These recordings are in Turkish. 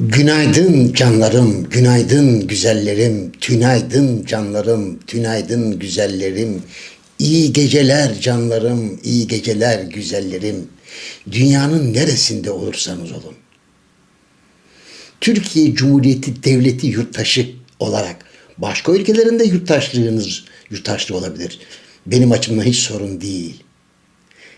Günaydın canlarım, günaydın güzellerim, tünaydın canlarım, tünaydın güzellerim. İyi geceler canlarım, iyi geceler güzellerim. Dünyanın neresinde olursanız olun. Türkiye Cumhuriyeti Devleti yurttaşı olarak başka ülkelerinde yurttaşlığınız yurttaşlı olabilir. Benim açımdan hiç sorun değil.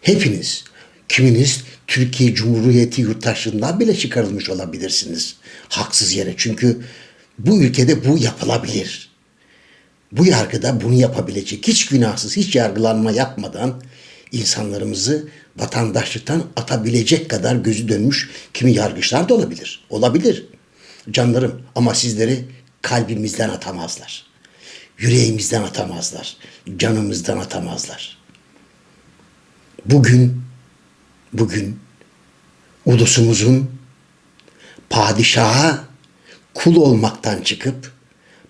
Hepiniz, kiminiz Türkiye Cumhuriyeti yurttaşlığından bile çıkarılmış olabilirsiniz. Haksız yere. Çünkü bu ülkede bu yapılabilir. Bu yargıda bunu yapabilecek, hiç günahsız, hiç yargılanma yapmadan insanlarımızı vatandaşlıktan atabilecek kadar gözü dönmüş kimi yargıçlar da olabilir. Olabilir. Canlarım ama sizleri kalbimizden atamazlar. Yüreğimizden atamazlar. Canımızdan atamazlar. Bugün bugün ulusumuzun padişaha kul olmaktan çıkıp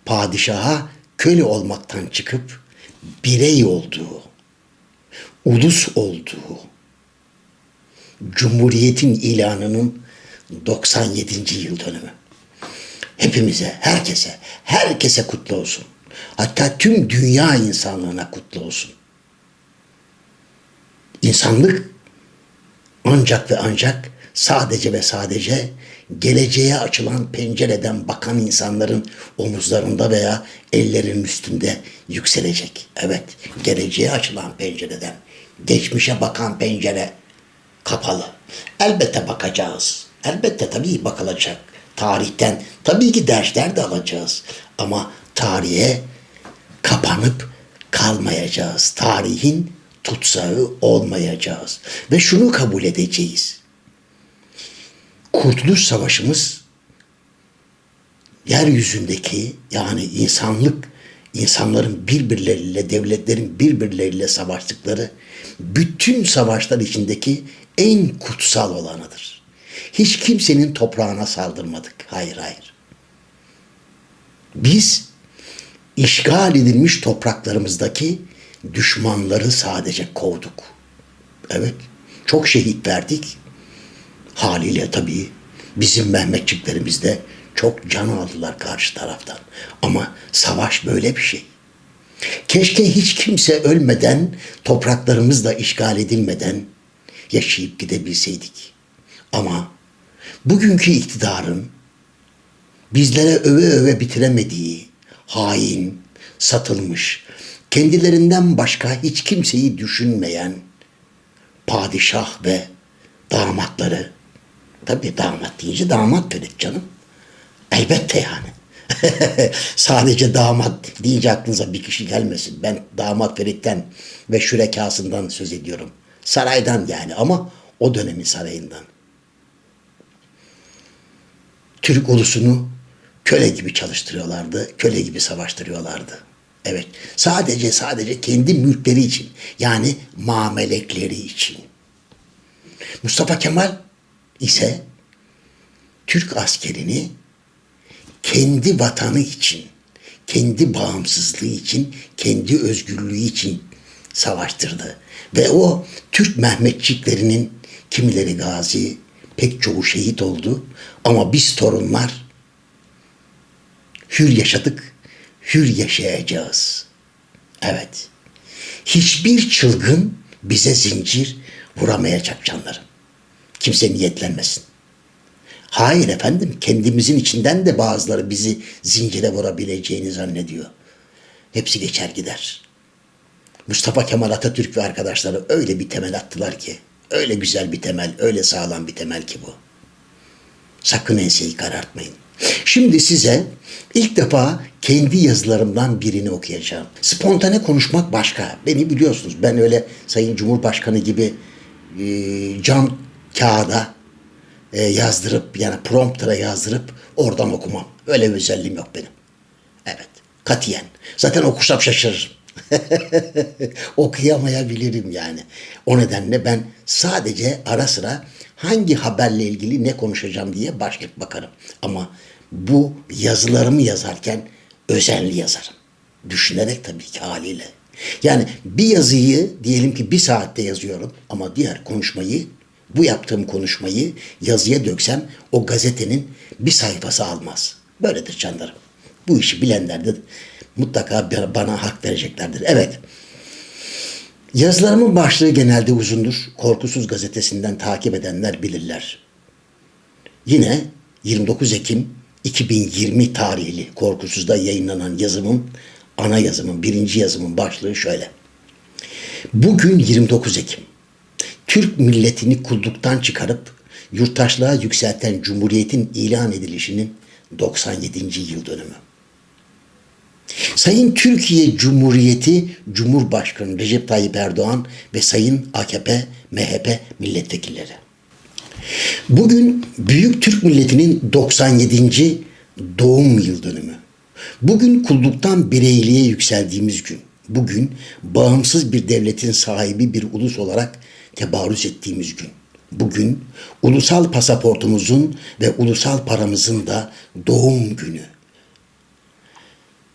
padişaha köle olmaktan çıkıp birey olduğu, ulus olduğu, Cumhuriyetin ilanının 97. yıl dönümü. Hepimize, herkese, herkese kutlu olsun. Hatta tüm dünya insanlığına kutlu olsun. İnsanlık ancak ve ancak sadece ve sadece geleceğe açılan pencereden bakan insanların omuzlarında veya ellerinin üstünde yükselecek. Evet, geleceğe açılan pencereden. Geçmişe bakan pencere kapalı. Elbette bakacağız. Elbette tabii bakılacak. Tarihten tabii ki dersler de alacağız. Ama tarihe kapanıp kalmayacağız. Tarihin tutsağı olmayacağız. Ve şunu kabul edeceğiz. Kurtuluş Savaşımız yeryüzündeki yani insanlık insanların birbirleriyle devletlerin birbirleriyle savaştıkları bütün savaşlar içindeki en kutsal olanıdır. Hiç kimsenin toprağına saldırmadık. Hayır hayır. Biz işgal edilmiş topraklarımızdaki düşmanları sadece kovduk. Evet, çok şehit verdik. Haliyle tabii bizim Mehmetçiklerimiz de çok can aldılar karşı taraftan. Ama savaş böyle bir şey. Keşke hiç kimse ölmeden, topraklarımız da işgal edilmeden yaşayıp gidebilseydik. Ama bugünkü iktidarın bizlere öve öve bitiremediği hain, satılmış, kendilerinden başka hiç kimseyi düşünmeyen padişah ve damatları. Tabii damat deyince damat dedik canım. Elbette yani. Sadece damat deyince aklınıza bir kişi gelmesin. Ben damat Ferit'ten ve şürekasından söz ediyorum. Saraydan yani ama o dönemin sarayından. Türk ulusunu köle gibi çalıştırıyorlardı, köle gibi savaştırıyorlardı. Evet, sadece sadece kendi mülkleri için yani mamelekleri için. Mustafa Kemal ise Türk askerini kendi vatanı için, kendi bağımsızlığı için, kendi özgürlüğü için savaştırdı. Ve o Türk Mehmetçiklerinin kimileri gazi, pek çoğu şehit oldu. Ama biz torunlar hür yaşadık, hür yaşayacağız. Evet. Hiçbir çılgın bize zincir vuramayacak canlarım. Kimse niyetlenmesin. Hayır efendim, kendimizin içinden de bazıları bizi zincire vurabileceğini zannediyor. Hepsi geçer gider. Mustafa Kemal Atatürk ve arkadaşları öyle bir temel attılar ki, öyle güzel bir temel, öyle sağlam bir temel ki bu. Sakın enseyi karartmayın. Şimdi size ilk defa kendi yazılarımdan birini okuyacağım. Spontane konuşmak başka. Beni biliyorsunuz. Ben öyle Sayın Cumhurbaşkanı gibi e, cam kağıda e, yazdırıp yani prompter'a yazdırıp oradan okumam. Öyle bir özelliğim yok benim. Evet. Katiyen. Zaten okusam şaşırırım. Okuyamayabilirim yani. O nedenle ben sadece ara sıra hangi haberle ilgili ne konuşacağım diye başlık bakarım. Ama bu yazılarımı yazarken özenli yazarım. Düşünerek tabii ki haliyle. Yani bir yazıyı diyelim ki bir saatte yazıyorum ama diğer konuşmayı Bu yaptığım konuşmayı yazıya döksem o gazetenin bir sayfası almaz. Böyledir canlarım. Bu işi bilenler de mutlaka bana hak vereceklerdir. Evet. Yazılarımın başlığı genelde uzundur. Korkusuz gazetesinden takip edenler bilirler. Yine 29 Ekim 2020 tarihli Korkusuz'da yayınlanan yazımın, ana yazımın, birinci yazımın başlığı şöyle. Bugün 29 Ekim. Türk milletini kulluktan çıkarıp yurttaşlığa yükselten Cumhuriyet'in ilan edilişinin 97. yıl dönümü. Sayın Türkiye Cumhuriyeti Cumhurbaşkanı Recep Tayyip Erdoğan ve Sayın AKP, MHP milletvekilleri. Bugün Büyük Türk milletinin 97. doğum yıl dönümü. Bugün kulluktan bireyliğe yükseldiğimiz gün. Bugün bağımsız bir devletin sahibi bir ulus olarak tebarüz ettiğimiz gün. Bugün ulusal pasaportumuzun ve ulusal paramızın da doğum günü.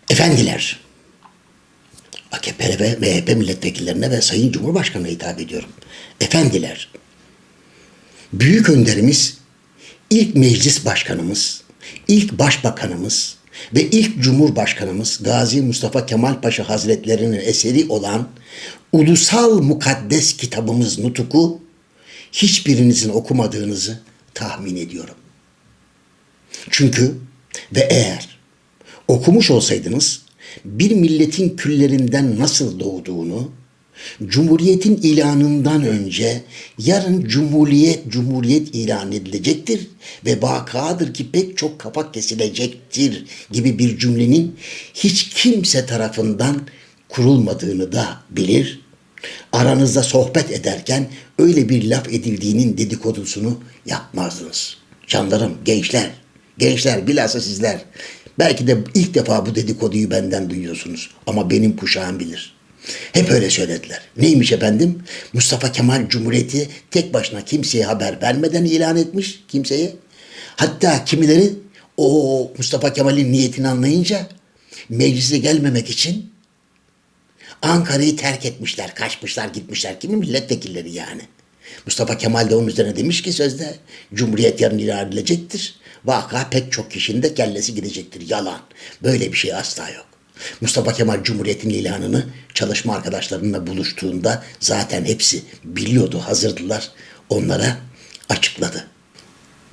Efendiler, AKP ve MHP milletvekillerine ve Sayın Cumhurbaşkanı'na hitap ediyorum. Efendiler, büyük önderimiz, ilk meclis başkanımız, ilk başbakanımız ve ilk cumhurbaşkanımız Gazi Mustafa Kemal Paşa Hazretlerinin eseri olan ulusal mukaddes kitabımız Nutuk'u hiçbirinizin okumadığınızı tahmin ediyorum. Çünkü ve eğer okumuş olsaydınız bir milletin küllerinden nasıl doğduğunu, Cumhuriyetin ilanından önce yarın Cumhuriyet Cumhuriyet ilan edilecektir ve vakadır ki pek çok kapak kesilecektir gibi bir cümlenin hiç kimse tarafından kurulmadığını da bilir. Aranızda sohbet ederken öyle bir laf edildiğinin dedikodusunu yapmazdınız. Canlarım, gençler, gençler bilhassa sizler. Belki de ilk defa bu dedikoduyu benden duyuyorsunuz ama benim kuşağım bilir.'' Hep öyle söylediler. Neymiş efendim? Mustafa Kemal Cumhuriyeti tek başına kimseye haber vermeden ilan etmiş kimseye. Hatta kimileri o Mustafa Kemal'in niyetini anlayınca meclise gelmemek için Ankara'yı terk etmişler, kaçmışlar, gitmişler. Kimi milletvekilleri yani. Mustafa Kemal de onun üzerine demiş ki sözde Cumhuriyet yarın ilan edilecektir. Vaka pek çok kişinin de kellesi gidecektir. Yalan. Böyle bir şey asla yok. Mustafa Kemal Cumhuriyet'in ilanını çalışma arkadaşlarımla buluştuğunda zaten hepsi biliyordu, hazırdılar. Onlara açıkladı.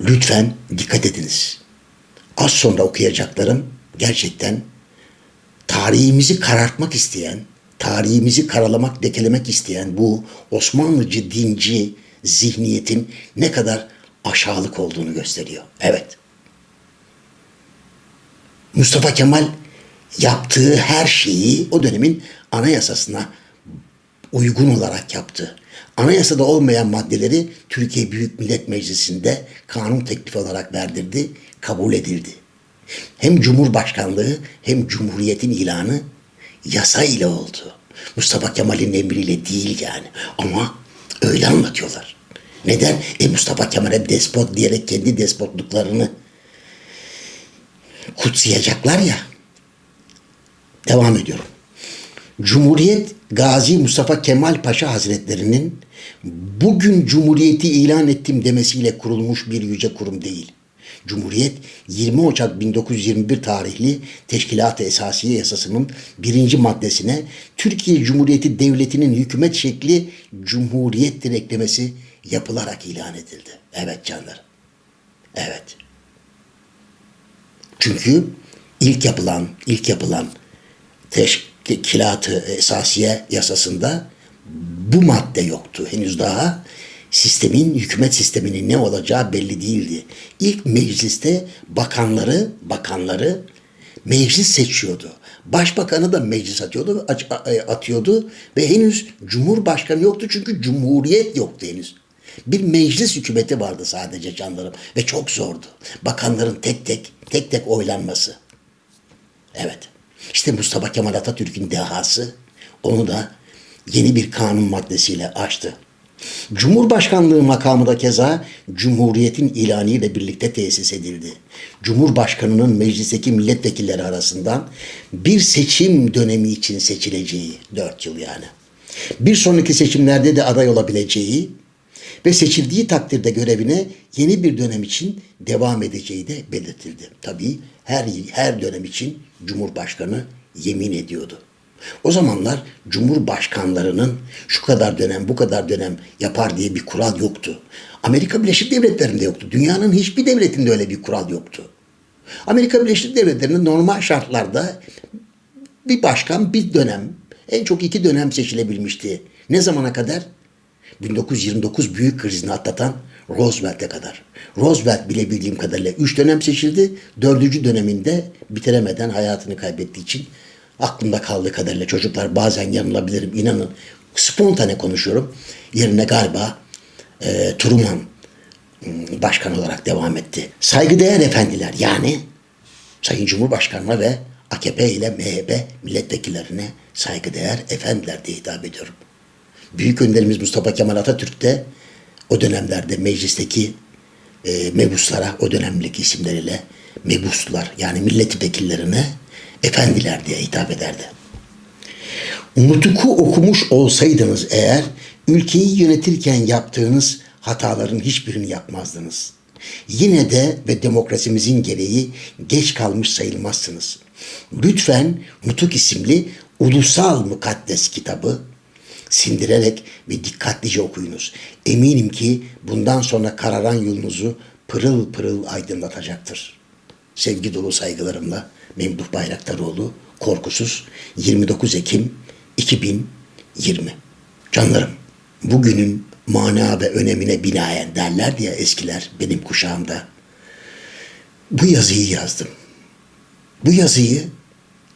Lütfen dikkat ediniz. Az sonra okuyacaklarım gerçekten tarihimizi karartmak isteyen, tarihimizi karalamak, dekelemek isteyen bu Osmanlıcı dinci zihniyetin ne kadar aşağılık olduğunu gösteriyor. Evet. Mustafa Kemal yaptığı her şeyi o dönemin anayasasına uygun olarak yaptı. Anayasada olmayan maddeleri Türkiye Büyük Millet Meclisi'nde kanun teklifi olarak verdirdi, kabul edildi. Hem Cumhurbaşkanlığı hem Cumhuriyet'in ilanı yasa ile oldu. Mustafa Kemal'in emriyle değil yani. Ama öyle anlatıyorlar. Neden? E Mustafa Kemal'e despot diyerek kendi despotluklarını kutsayacaklar ya. Devam ediyorum. Cumhuriyet Gazi Mustafa Kemal Paşa Hazretlerinin bugün Cumhuriyeti ilan ettim demesiyle kurulmuş bir yüce kurum değil. Cumhuriyet 20 Ocak 1921 tarihli Teşkilat-ı Esasiye Yasası'nın birinci maddesine Türkiye Cumhuriyeti Devleti'nin hükümet şekli Cumhuriyettir eklemesi yapılarak ilan edildi. Evet canlar. Evet. Çünkü ilk yapılan, ilk yapılan teşkilatı esasiye yasasında bu madde yoktu. Henüz daha sistemin, hükümet sisteminin ne olacağı belli değildi. İlk mecliste bakanları, bakanları meclis seçiyordu. Başbakanı da meclis atıyordu, e, atıyordu ve henüz cumhurbaşkanı yoktu çünkü cumhuriyet yoktu henüz. Bir meclis hükümeti vardı sadece canlarım ve çok zordu. Bakanların tek tek tek tek oylanması. Evet. İşte Mustafa Kemal Atatürk'ün dehası onu da yeni bir kanun maddesiyle açtı. Cumhurbaşkanlığı makamı da keza Cumhuriyet'in ilanı ile birlikte tesis edildi. Cumhurbaşkanının meclisteki milletvekilleri arasından bir seçim dönemi için seçileceği, dört yıl yani. Bir sonraki seçimlerde de aday olabileceği ve seçildiği takdirde görevine yeni bir dönem için devam edeceği de belirtildi. Tabii her her dönem için Cumhurbaşkanı yemin ediyordu. O zamanlar Cumhurbaşkanlarının şu kadar dönem bu kadar dönem yapar diye bir kural yoktu. Amerika Birleşik Devletleri'nde yoktu. Dünyanın hiçbir devletinde öyle bir kural yoktu. Amerika Birleşik Devletleri'nin normal şartlarda bir başkan bir dönem, en çok iki dönem seçilebilmişti. Ne zamana kadar? 1929 büyük krizini atlatan Roosevelt'e kadar. Roosevelt bile bildiğim kadarıyla 3 dönem seçildi. Dördüncü döneminde bitiremeden hayatını kaybettiği için aklımda kaldığı kadarıyla çocuklar bazen yanılabilirim inanın. Spontane konuşuyorum. Yerine galiba e, Truman ım, başkan olarak devam etti. Saygıdeğer efendiler yani Sayın Cumhurbaşkanı'na ve AKP ile MHP milletvekillerine saygıdeğer efendiler diye hitap ediyorum. Büyük önderimiz Mustafa Kemal Atatürk de o dönemlerde meclisteki e, mebuslara, o dönemdeki isimleriyle mebuslar yani milletvekillerine efendiler diye hitap ederdi. Nutuk'u okumuş olsaydınız eğer ülkeyi yönetirken yaptığınız hataların hiçbirini yapmazdınız. Yine de ve demokrasimizin gereği geç kalmış sayılmazsınız. Lütfen Nutuk isimli ulusal mukaddes kitabı sindirerek ve dikkatlice okuyunuz. Eminim ki bundan sonra kararan yolunuzu pırıl pırıl aydınlatacaktır. Sevgi dolu saygılarımla Memduh Bayraktaroğlu, Korkusuz, 29 Ekim 2020. Canlarım, bugünün mana ve önemine binaen derler diye eskiler benim kuşağımda. Bu yazıyı yazdım. Bu yazıyı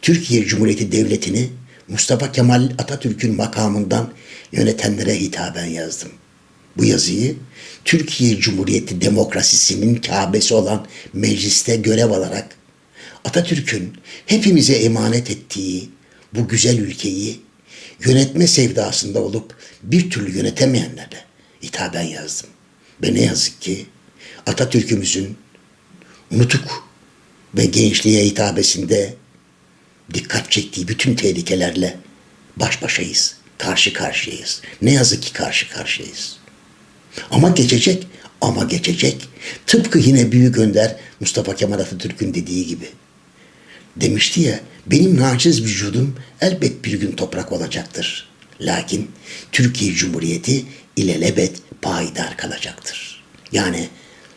Türkiye Cumhuriyeti Devleti'ni Mustafa Kemal Atatürk'ün makamından yönetenlere hitaben yazdım. Bu yazıyı Türkiye Cumhuriyeti demokrasisinin Kabe'si olan mecliste görev alarak Atatürk'ün hepimize emanet ettiği bu güzel ülkeyi yönetme sevdasında olup bir türlü yönetemeyenlere hitaben yazdım. Ve ne yazık ki Atatürk'ümüzün nutuk ve gençliğe hitabesinde dikkat çektiği bütün tehlikelerle baş başayız, karşı karşıyayız. Ne yazık ki karşı karşıyayız. Ama geçecek, ama geçecek. Tıpkı yine Büyük Önder Mustafa Kemal Atatürk'ün dediği gibi. Demişti ya, benim naciz vücudum elbet bir gün toprak olacaktır. Lakin Türkiye Cumhuriyeti ilelebet payidar kalacaktır. Yani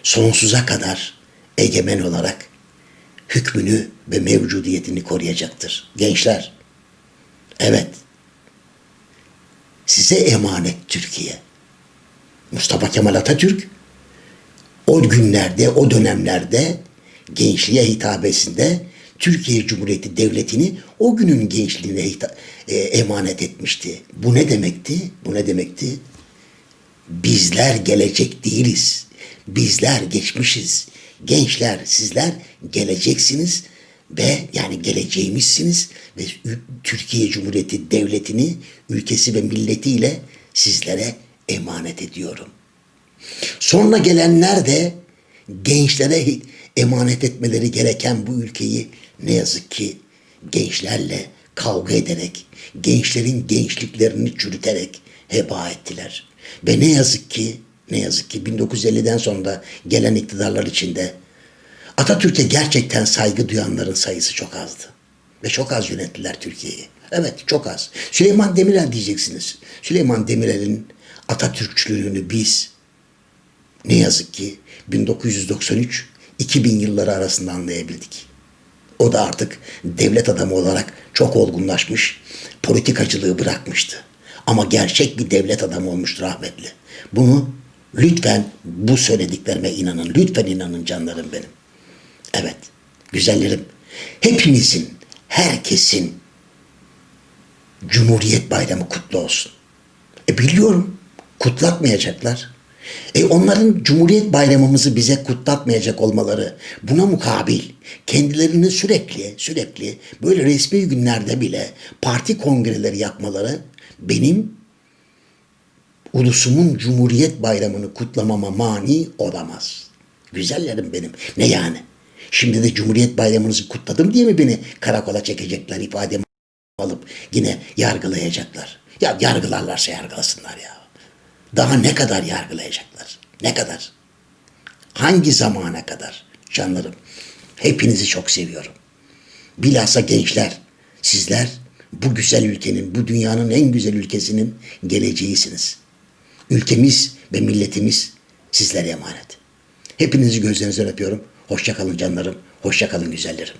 sonsuza kadar egemen olarak hükmünü ve mevcudiyetini koruyacaktır. Gençler, evet, size emanet Türkiye. Mustafa Kemal Atatürk o günlerde, o dönemlerde gençliğe hitabesinde Türkiye Cumhuriyeti Devleti'ni o günün gençliğine e, emanet etmişti. Bu ne demekti? Bu ne demekti? Bizler gelecek değiliz. Bizler geçmişiz. Gençler sizler geleceksiniz ve yani geleceğimizsiniz ve Türkiye Cumhuriyeti Devleti'ni ülkesi ve milletiyle sizlere emanet ediyorum. Sonra gelenler de gençlere emanet etmeleri gereken bu ülkeyi ne yazık ki gençlerle kavga ederek, gençlerin gençliklerini çürüterek heba ettiler. Ve ne yazık ki, ne yazık ki 1950'den sonra gelen iktidarlar içinde Atatürk'e gerçekten saygı duyanların sayısı çok azdı. Ve çok az yönettiler Türkiye'yi. Evet çok az. Süleyman Demirel diyeceksiniz. Süleyman Demirel'in Atatürkçülüğünü biz ne yazık ki 1993-2000 yılları arasında anlayabildik. O da artık devlet adamı olarak çok olgunlaşmış, politikacılığı bırakmıştı. Ama gerçek bir devlet adamı olmuştu rahmetli. Bunu lütfen bu söylediklerime inanın. Lütfen inanın canlarım benim. Evet, güzellerim. Hepimizin, herkesin Cumhuriyet Bayramı kutlu olsun. E biliyorum, kutlatmayacaklar. E onların Cumhuriyet Bayramımızı bize kutlatmayacak olmaları buna mukabil kendilerini sürekli sürekli böyle resmi günlerde bile parti kongreleri yapmaları benim ulusumun Cumhuriyet Bayramı'nı kutlamama mani olamaz. Güzellerim benim. Ne yani? Şimdi de Cumhuriyet Bayramınızı kutladım diye mi beni karakola çekecekler ifademi alıp yine yargılayacaklar? Ya yargılarlarsa yargılasınlar ya. Daha ne kadar yargılayacaklar? Ne kadar? Hangi zamana kadar? Canlarım, hepinizi çok seviyorum. Bilhassa gençler, sizler bu güzel ülkenin, bu dünyanın en güzel ülkesinin geleceğisiniz. Ülkemiz ve milletimiz sizlere emanet. Hepinizi gözlerinizden öpüyorum. Hoşçakalın canlarım. Hoşçakalın güzellerim.